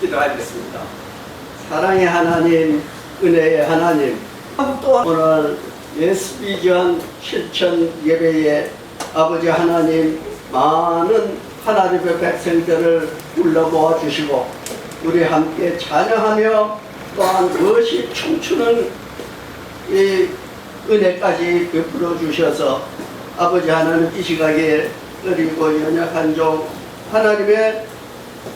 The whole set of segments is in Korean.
기도하겠습니다. 사랑의 하나님, 은혜의 하나님, 또 오늘 예수비전 실천 예배에 아버지 하나님 많은 하나님의 백성들을 불러 모아 주시고 우리 함께 찬양하며 또한 그것이 춤추는 이 은혜까지 베풀어 주셔서 아버지 하나님 이 시각에 어리고 연약한 종 하나님의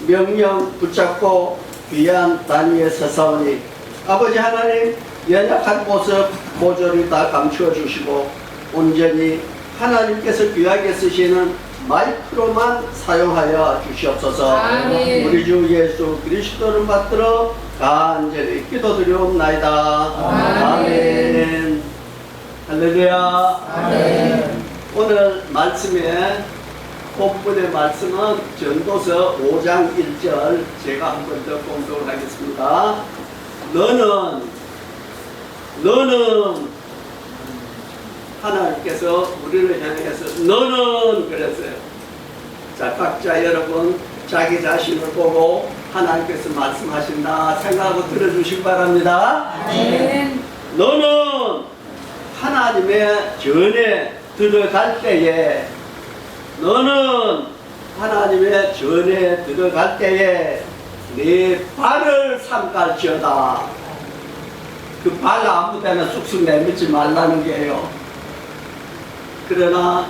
명령 붙잡고 귀한 단위에 서사오니 아버지 하나님 연약한 모습 모조리 다 감추어 주시고 온전히 하나님께서 귀하게 쓰시는 마이크로만 사용하여 주시옵소서. 아멘. 우리 주 예수 그리스도를 받들어 간절히 기도드리옵나이다. 아멘. 할렐루야. 오늘 말씀에 본문의 말씀은 전도서 5장 1절 제가 한 번 더 공독을 하겠습니다. 너는 너는 하나님께서 우리를 향해서 너는 그랬어요. 자 각자 여러분 자기 자신을 보고 하나님께서 말씀하신다 생각하고 들어주시기 바랍니다. 아멘. 너는 하나님의 전에 들어갈 때에 너는 하나님의 전에 들어갈 때에 네 발을 삼갈지어다 그 발 아무 데나 쑥쑥 내밀지 말라는 게요 그러나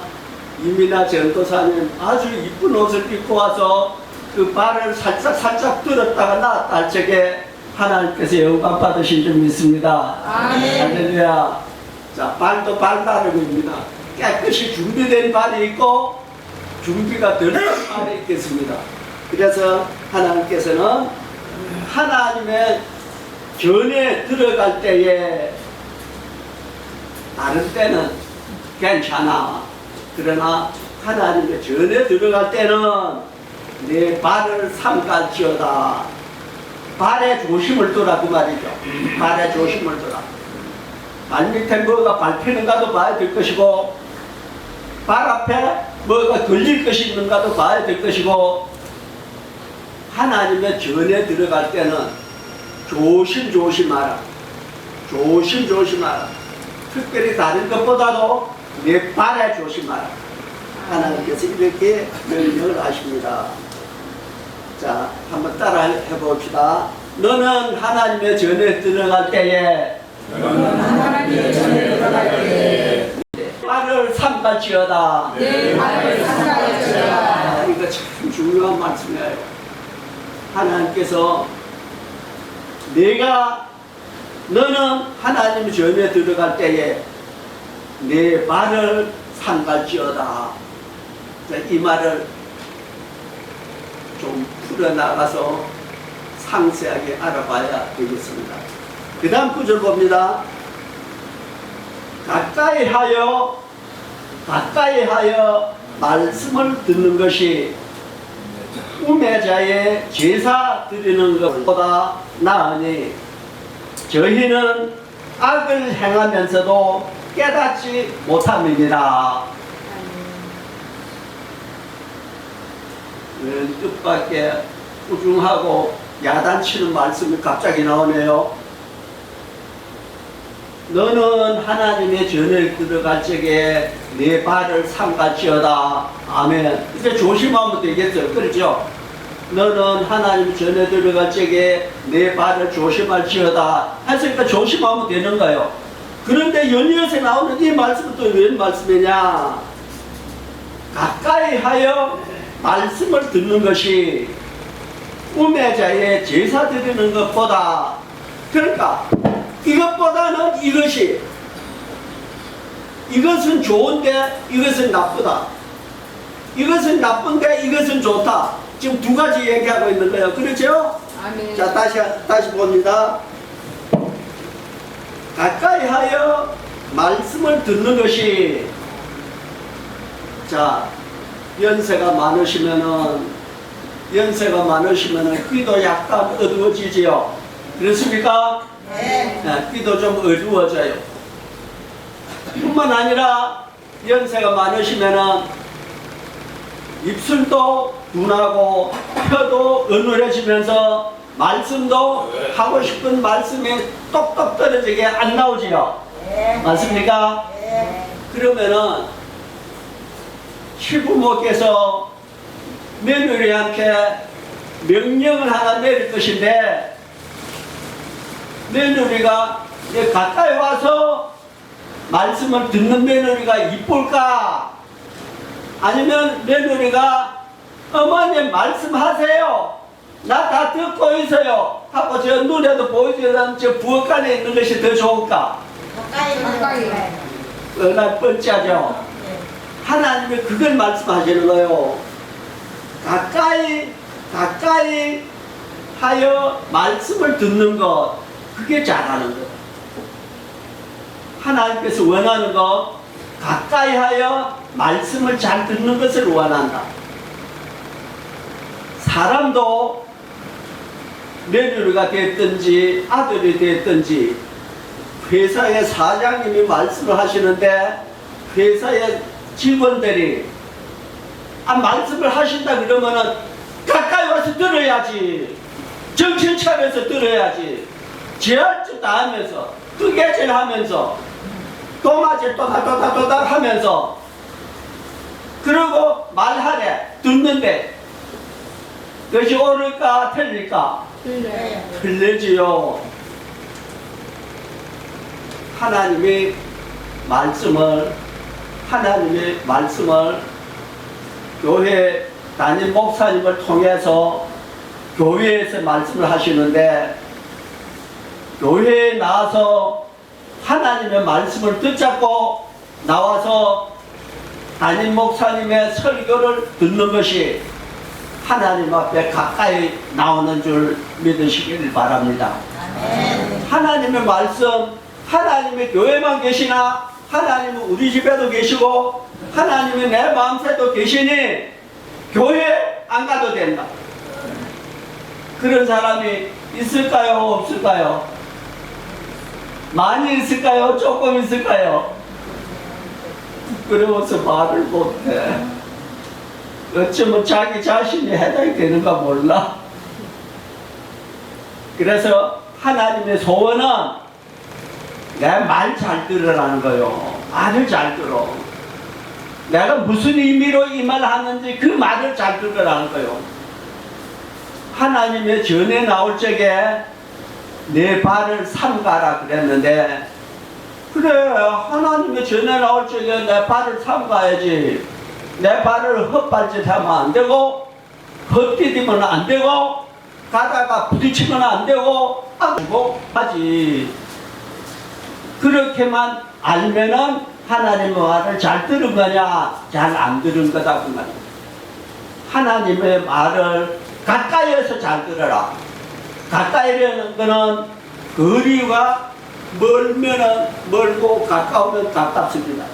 이민아 전도사님 아주 이쁜 옷을 입고 와서 그 발을 살짝 살짝 들었다가 나왔다 할 적에 하나님께서 영광 받으신 줄 믿습니다 아멘. 할렐루야. 자, 발도 발다름입니다. 깨끗이 준비된 발이 있고 준비가 덜된 발이 있겠습니다. 그래서 하나님께서는 하나님의 전에 들어갈 때에 다른 때는 괜찮아. 그러나 하나님의 전에 들어갈 때는 내 발을 삼갈지어다. 발에 조심을 두라 그 말이죠. 발에 조심을 두라. 발 밑에 뭐가 밟히는가도 봐야 될 것이고 발 앞에 뭐가 걸릴 것이 있는가도 봐야 될 것이고 하나님의 전에 들어갈 때는 조심조심하라. 조심조심하라. 특별히 다른 것보다도 내 발에 조심하라. 하나님께서 이렇게 명령을 하십니다. 자, 한번 따라 해봅시다. 너는 하나님의 전에 들어갈 때에 하나님의 전에 발을 삼갈지어다. 내 발을 삼가지라. 아, 이거 참 중요한 말씀이에요. 하나님께서 내가 너는 하나님 전에 들어갈 때에 내 발을 삼갈지어다. 자, 이 말을 좀 풀어나가서 상세하게 알아봐야 되겠습니다. 그 다음 구절 봅니다. 가까이 하여 가까이 하여 말씀을 듣는 것이 우매자의 제사 드리는 것보다 나으니 저희는 악을 행하면서도 깨닫지 못함이니라. 왜 뜻밖의 우중하고 야단치는 말씀이 갑자기 나오네요. 너는 하나님의 전에 들어갈 적에 내 발을 삼갈지어다. 아멘. 이제 조심하면 되겠죠. 그렇죠? 너는 하나님 전에 들어갈 적에 내 발을 조심할지어다. 했으니까 조심하면 되는 거예요. 그런데 연이어서 나오는 이 말씀은 또 웬 말씀이냐? 가까이 하여 말씀을 듣는 것이 우매자의 제사 드리는 것보다 그러니까 이것보다는 이것이 이것은 좋은데 이것은 나쁘다. 이것은 나쁜데 이것은 좋다. 지금 두 가지 얘기하고 있는 거예요. 그렇죠? 아멘. 자 다시 다시 봅니다. 가까이 하여 말씀을 듣는 것이 자 연세가 많으시면은 연세가 많으시면은 귀도 약간 어두워지지요. 그렇습니까? 네. 네, 귀도 좀 어두워져요. 뿐만 아니라 연세가 많으시면은 입술도 둔하고 혀도 어눌해지면서 말씀도 하고 싶은 말씀이 똑똑 떨어지게 안 나오지요. 맞습니까? 그러면은 시부모께서 며느리한테 명령을 하나 내릴 것인데 며느리가 이제 가까이 와서 말씀을 듣는 며느리가 이쁠까? 아니면 며느리가 어머님 말씀하세요. 나 다 듣고 있어요. 하고 저 눈에도 보이지는 저 부엌간에 있는 것이 더 좋을까? 가까이. 어나 뻔짜죠. 하나님이 그걸 말씀하시는 거예요. 가까이 가까이 하여 말씀을 듣는 것 그게 잘하는 것. 하나님께서 원하는 것 가까이 하여 말씀을 잘 듣는 것을 원한다. 사람도 며느리가 됐든지 아들이 됐든지 회사의 사장님이 말씀을 하시는데 회사의 직원들이 아 말씀을 하신다 그러면은 가까이 와서 들어야지 정신 차려서 들어야지 제할 줄다 하면서 뜨개질 하면서 도마질 또다또다또다 하면서. 그리고 말하래 듣는데. 그것이 옳을까 틀릴까. 틀리지요. 하나님의 말씀을 하나님의 말씀을 교회 담임 목사님을 통해서 교회에서 말씀을 하시는데 교회에 나와서 하나님의 말씀을 듣자고 나와서 담임 목사님의 설교를 듣는 것이 하나님 앞에 가까이 나오는 줄 믿으시길 바랍니다. 하나님의 말씀, 하나님의 교회만 계시나 하나님은 우리 집에도 계시고 하나님이 내 마음새도 계시니 교회 안 가도 된다. 그런 사람이 있을까요? 없을까요? 많이 있을까요? 조금 있을까요? 부끄러워서 말을 못해. 어쩌면 자기 자신이 해당이 되는가 몰라. 그래서 하나님의 소원은 내 말 잘 들으라는 거요. 말을 잘 들어. 내가 무슨 의미로 이 말을 하는지 그 말을 잘 들으라는 거요. 하나님의 전에 나올 적에 내 발을 삼가라 그랬는데 그래 하나님의 전에 나올 적에 내 발을 삼가야지. 내 발을 헛발짓 하면 안 되고 헛디디면 안 되고 가다가 부딪히면 안 되고 아고 하지. 그렇게만 알면은 하나님의 말을 잘 들은 거냐? 잘 안 들은 거다 그 말이야. 하나님의 말을 가까이에서 잘 들어라 가까이라는 거는 거리가 멀면은 멀고 가까우면 가깝습니다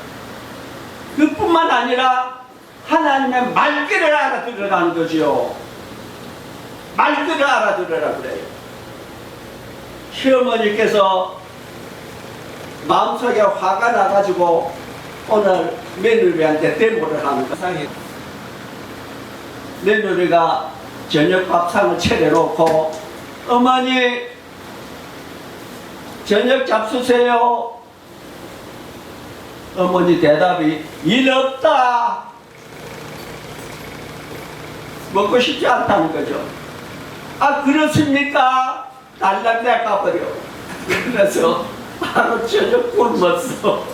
그뿐만 아니라 하나님의 말귀를 알아들으라는 거지요. 말귀를 알아들으라 그래요. 시어머니께서 마음속에 화가 나가지고 오늘 며느리한테 대모를 하는 거상이 며느리가 저녁 밥상을 차려놓고 어머니 저녁 잡수세요. 어머니 대답이 일 없다. 먹고 싶지 않다는 거죠. 아 그렇습니까? 달랑 내가버려. 그래서 바로 저녁 굶었어.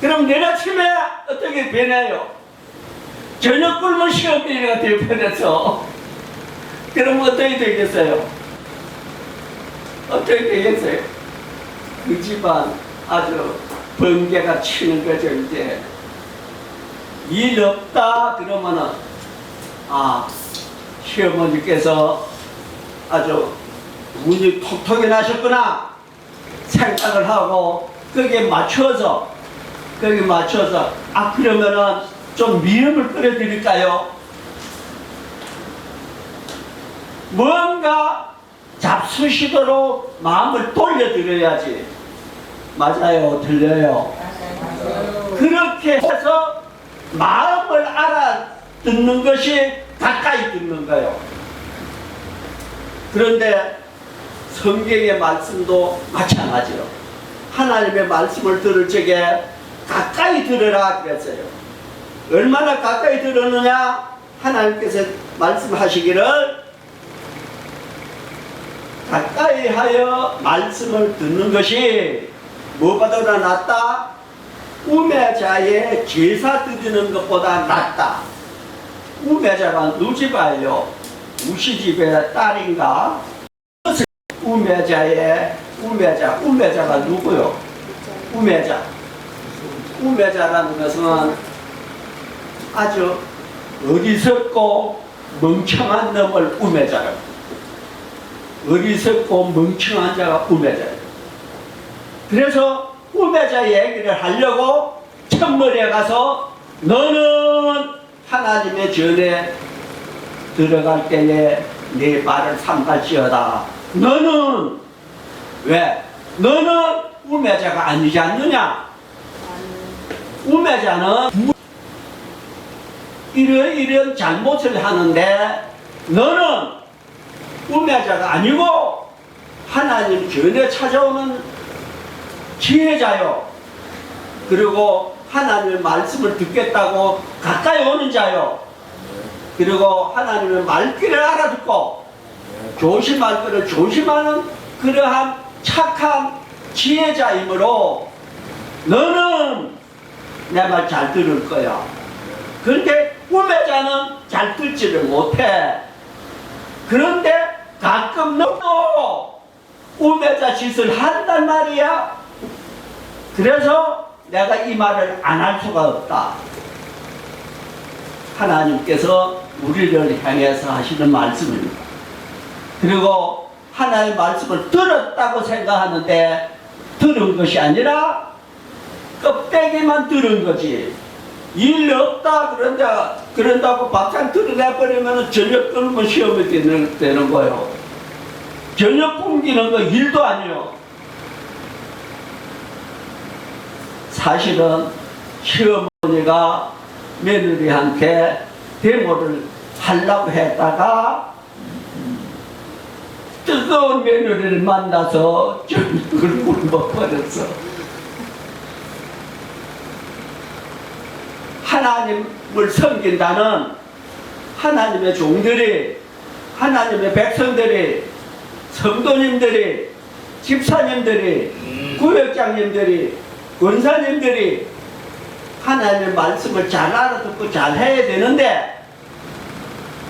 그럼 내일 아침에 어떻게 변해요? 저녁 굶은 시어머니가 되변해서 그럼 어떻게 되겠어요? 어떻게 되겠어요? 그 집안 아주 번개가 치는 거죠 이제 일 없다 그러면은 아 시어머니께서 아주 운이 톡톡이 나셨구나 생각을 하고 거기에 맞춰서 거기에 맞춰서 아 그러면은 좀 미음을 끓여드릴까요? 뭔가 잡수시도록 마음을 돌려드려야지 맞아요 들려요 그렇게 해서 마음을 알아듣는 것이 가까이 듣는 거예요. 그런데 성경의 말씀도 마찬가지로 하나님의 말씀을 들을 적에 가까이 들으라 그랬어요. 얼마나 가까이 들었느냐? 하나님께서 말씀하시기를 가까이 하여 말씀을 듣는 것이 무엇보다 낫다? 우매자의 제사 드리는 것보다 낫다. 우매자가 누지바예요. 우시 집의 딸인가? 우매자의 우매자, 우매자가 누구요? 우매자. 우매자라는 것은 아주 어리석고 멍청한 놈을 우매자라고. 어리석고 멍청한 자가 우매자예요. 그래서 우매자 얘기를 하려고 천물에 가서 너는 하나님의 전에 들어갈 때에 내 말을 삼갈지어다. 너는 왜? 너는 우매자가 아니지 않느냐? 우매자는 이런 이런 잘못을 하는데 너는 우매자가 아니고 하나님 전에 찾아오는 지혜자요. 그리고 하나님의 말씀을 듣겠다고 가까이 오는 자요. 그리고 하나님의 말귀를 알아듣고 조심할 것을 조심하는 그러한 착한 지혜자이므로 너는 내 말 잘 들을 거야. 그런데 우매자는 잘 듣지를 못해. 그런데 가끔 너도 우매자 짓을 한단 말이야. 그래서 내가 이 말을 안 할 수가 없다. 하나님께서 우리를 향해서 하시는 말씀입니다. 그리고 하나님의 말씀을 들었다고 생각하는데 들은 것이 아니라 껍데기만 들은 거지. 일 없다 그런데 그런다고 막상 드러내버리면 저녁 끊으면 시험이 되는, 되는 거예요. 저녁 굶기는 거 일도 아니에요. 사실은 시어머니가 며느리한테 데모를 하려고 했다가 뜨거운 며느리를 만나서 저녁을 굶어버렸어. 하나님을 섬긴다는 하나님의 종들이 하나님의 백성들이 성도님들이 집사님들이 구역장님들이 권사님들이 하나님의 말씀을 잘 알아듣고 잘 해야 되는데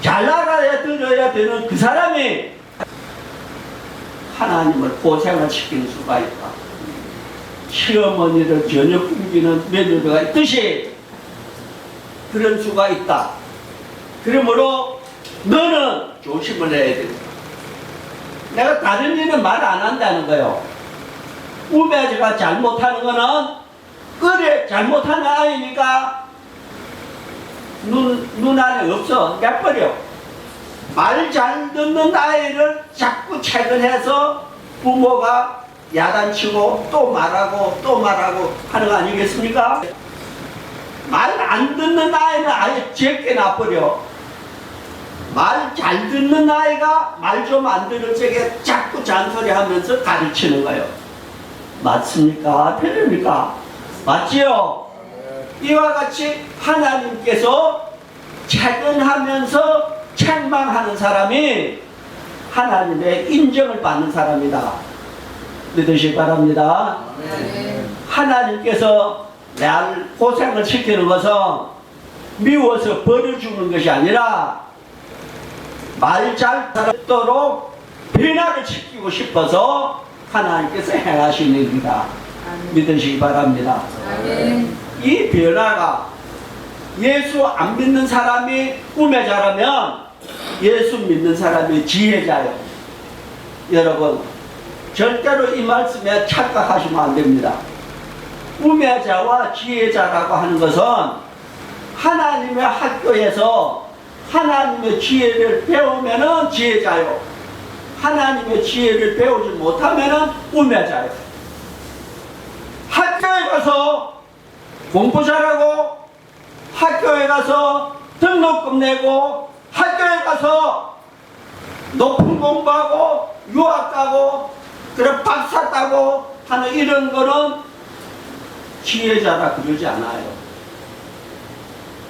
잘 알아야 들어야 되는 그 사람이 하나님을 고생을 시키는 수가 있다. 시어머니를 전혀 굶기는 며느리가 있듯이 그런 수가 있다. 그러므로 너는 조심을 해야 된다. 내가 다른 일은 말 안 한다는 거요. 우매자가 잘못하는 거는 그래 잘못하는 아이니까 눈, 눈 안에 없어 내버려 말 잘 듣는 아이를 자꾸 체근해서 부모가 야단치고 또 말하고 또 말하고 하는 거 아니겠습니까? 말 안 듣는 아이는 아예 제게 놔버려 말 잘 듣는 아이가 말 좀 안 들을 적에 자꾸 잔소리 하면서 가르치는 거예요 맞습니까? 틀립니까? 맞지요? 이와 같이 하나님께서 채근하면서 책망하는 사람이 하나님의 인정을 받는 사람이다. 믿으시기 바랍니다. 하나님께서 날 고생을 시키는 것은 미워서 버려주는 것이 아니라 말 잘 듣도록 변화를 시키고 싶어서 하나님께서 행하시는 일이다. 믿으시기 바랍니다. 이 변화가 예수 안 믿는 사람이 꿈에자라면 예수 믿는 사람이 지혜자요. 여러분, 절대로 이 말씀에 착각하시면 안 됩니다. 우매자와 지혜자라고 하는 것은 하나님의 학교에서 하나님의 지혜를 배우면은 지혜자요. 하나님의 지혜를 배우지 못하면은 우매자요. 학교에 가서 공부 잘하고 학교에 가서 등록금 내고 학교에 가서 높은 공부하고 유학 가고 그래 박사 따고 하는 이런 거는 지혜자라 그러지 않아요.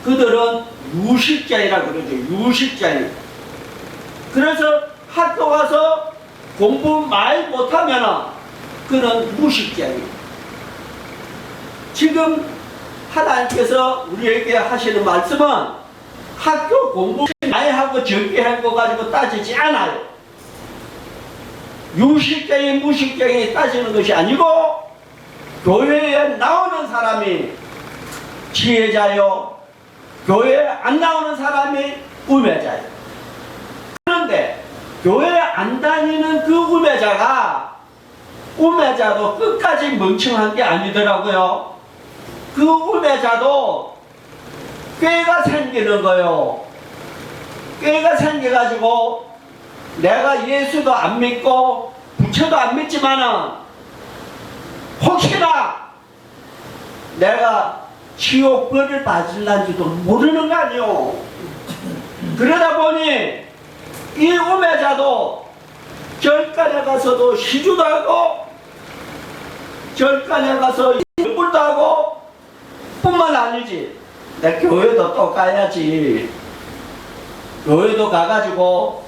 그들은 유식자이라 그러죠. 유식자이. 그래서 학교 가서 공부 많이 못하면은 그는 무식자예요. 지금 하나님께서 우리에게 하시는 말씀은 학교 공부 많이 하고 적게 한 거 가지고 따지지 않아요. 유식적인 무식적인 따지는 것이 아니고 교회에 나오는 사람이 지혜자요. 교회에 안 나오는 사람이 우매자요. 그런데 교회에 안 다니는 그 우매자가 우매자도 끝까지 멍청한 게 아니더라고요. 그 우매자도 꾀가 생기는 거요. 꾀가 생겨가지고 내가 예수도 안 믿고 부처도 안 믿지만은 혹시나 내가 지옥벌을 받을란지도 모르는 거 아니요. 그러다 보니 이 우매자도 절간에 가서도 시주도 하고 절간에 가서 불도 하고 뿐만 아니지 내 교회도 또 가야지 교회도 가가지고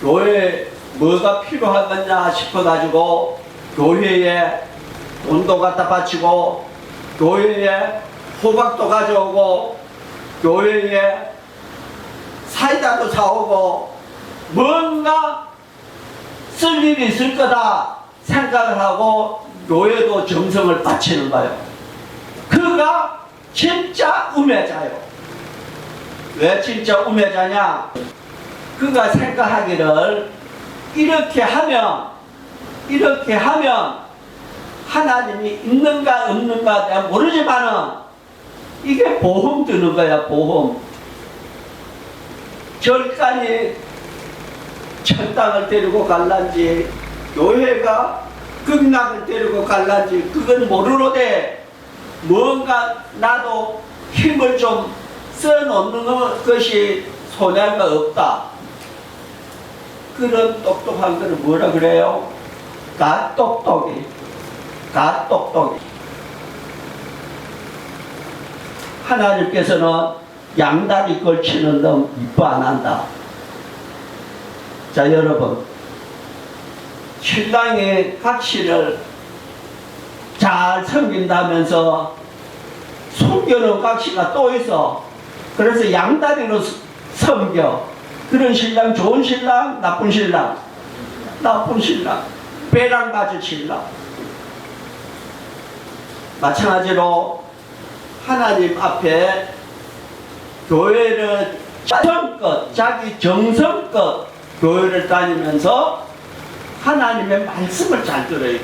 교회 뭐가 필요하겠냐 싶어가지고 교회에 돈도 갖다 바치고 교회에 호박도 가져오고 교회에 사이다도 사오고 뭔가 쓸 일이 있을 거다 생각을 하고 교회도 정성을 바치는 거예요. 그가 진짜 우매자요. 왜 진짜 우매자냐? 그가 생각하기를 이렇게 하면 이렇게 하면 하나님이 있는가 없는가 내가 모르지만은 이게 보험 드는 거야 보험. 절간이 천당을 데리고 갈란지 교회가 극락을 데리고 갈란지 그건 모르노되 뭔가 나도 힘을 좀 써놓는 것- 것이 손해가 없다. 그런 똑똑한 거는 뭐라 그래요? 가똑똑이 가똑똑이 하나님께서는 양다리 걸치는 놈 이뻐 안 한다. 자, 여러분. 신랑의 각시를 잘 섬긴다면서 숨겨놓은 각시가 또 있어. 그래서 양다리로 스- 섬겨. 그런 신랑, 좋은 신랑, 나쁜 신랑. 나쁜 신랑. 배랑 가지 신랑. 마찬가지로 하나님 앞에 교회를 정성껏 자기 정성껏 교회를 다니면서 하나님의 말씀을 잘 들어요.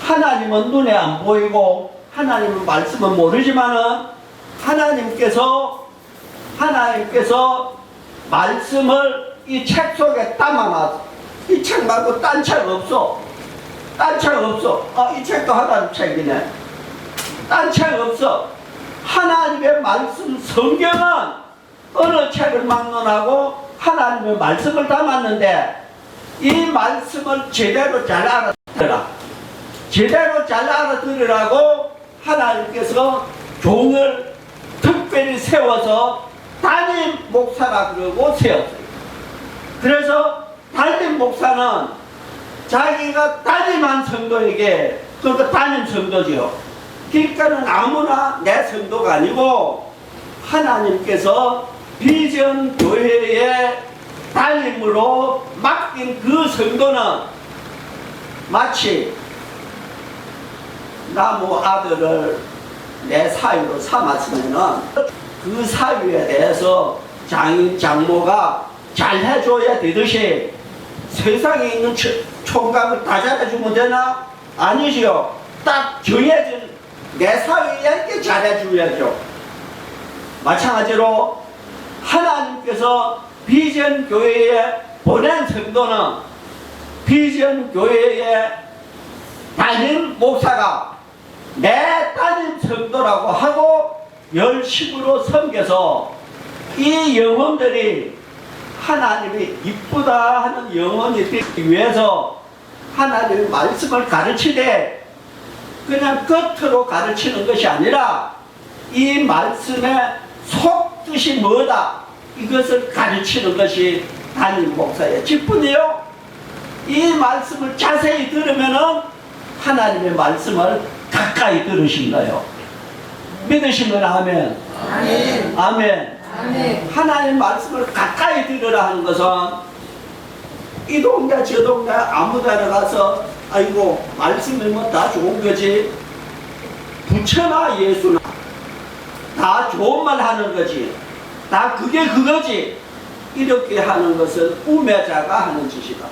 하나님은 눈에 안 보이고 하나님은 말씀은 모르지만은 하나님께서 하나님께서 말씀을 이 책 속에 담아놨어. 이 책 말고 딴 책 없어. 딴 책 없어. 아, 이 책도 하나님 책이네. 딴 책 없어. 하나님의 말씀 성경은 어느 책을 막론하고 하나님의 말씀을 담았는데 이 말씀을 제대로 잘 알아들어라. 제대로 잘 알아들으라고 하나님께서 종을 특별히 세워서 담임 목사라 그러고 세웠어요. 그래서 담임 목사는 자기가 담임한 성도에게 그러니까 담임 성도지요. 그러니까는 아무나 내 성도가 아니고 하나님께서 비전 교회의 담임으로 맡긴 그 성도는 마치 나무 아들을 내 사유로 삼았으면은 그 사유에 대해서 장인 장모가 잘 해줘야 되듯이 세상에 있는 초- 총각을 다 잘해주면 되나? 아니지요. 딱 정해진 내 사위에 게 잘해줘야죠. 마찬가지로 하나님께서 비전 교회에 보낸 성도는 비전 교회의 담임 목사가 내 담임 성도라고 하고 열심으로 섬겨서 이 영혼들이 하나님이 이쁘다 하는 영혼이 되기 위해서 하나님의 말씀을 가르치되 그냥 겉으로 가르치는 것이 아니라 이 말씀의 속뜻이 뭐다 이것을 가르치는 것이 담임 목사의 직분이요. 이 말씀을 자세히 들으면은 하나님의 말씀을 가까이 들으신 거예요. 믿으시면 아멘. 아멘. 아멘. 하나님 말씀을 가까이 들으라 하는 것은 이 동네 저 동네 아무 데나 가서 아이고 말씀이면 다 좋은 거지. 부처나 예수나 다 좋은 말 하는 거지. 다 그게 그거지. 이렇게 하는 것은 우매자가 하는 짓이다.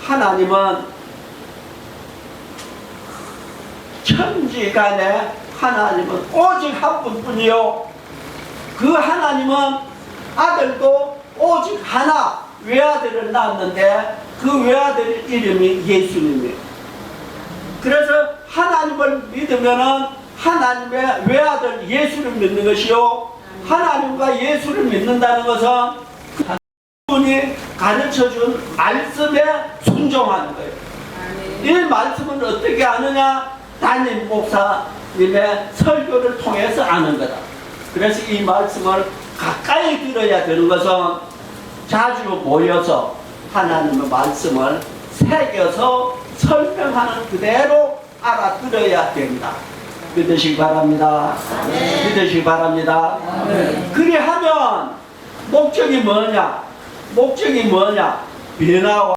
하나님은 천지간에 하나님은 오직 한 분뿐이요 그 하나님은 아들도 오직 하나 외아들을 낳았는데 그 외아들 이름이 예수님이에요. 그래서 하나님을 믿으면은 하나님의 외아들 예수를 믿는 것이요. 하나님과 예수를 믿는다는 것은 그 분이 가르쳐 준 말씀에 순종하는 거예요. 이 말씀은 어떻게 아느냐? 담임 목사님의 설교를 통해서 아는 거다. 그래서 이 말씀을 가까이 들어야 되는 것은 자주 모여서 하나님의 말씀을 새겨서 설명하는 그대로 알아들어야 된다. 믿으시기 바랍니다. 믿으시기 바랍니다. 그리하면 목적이 뭐냐? 목적이 뭐냐? 변화와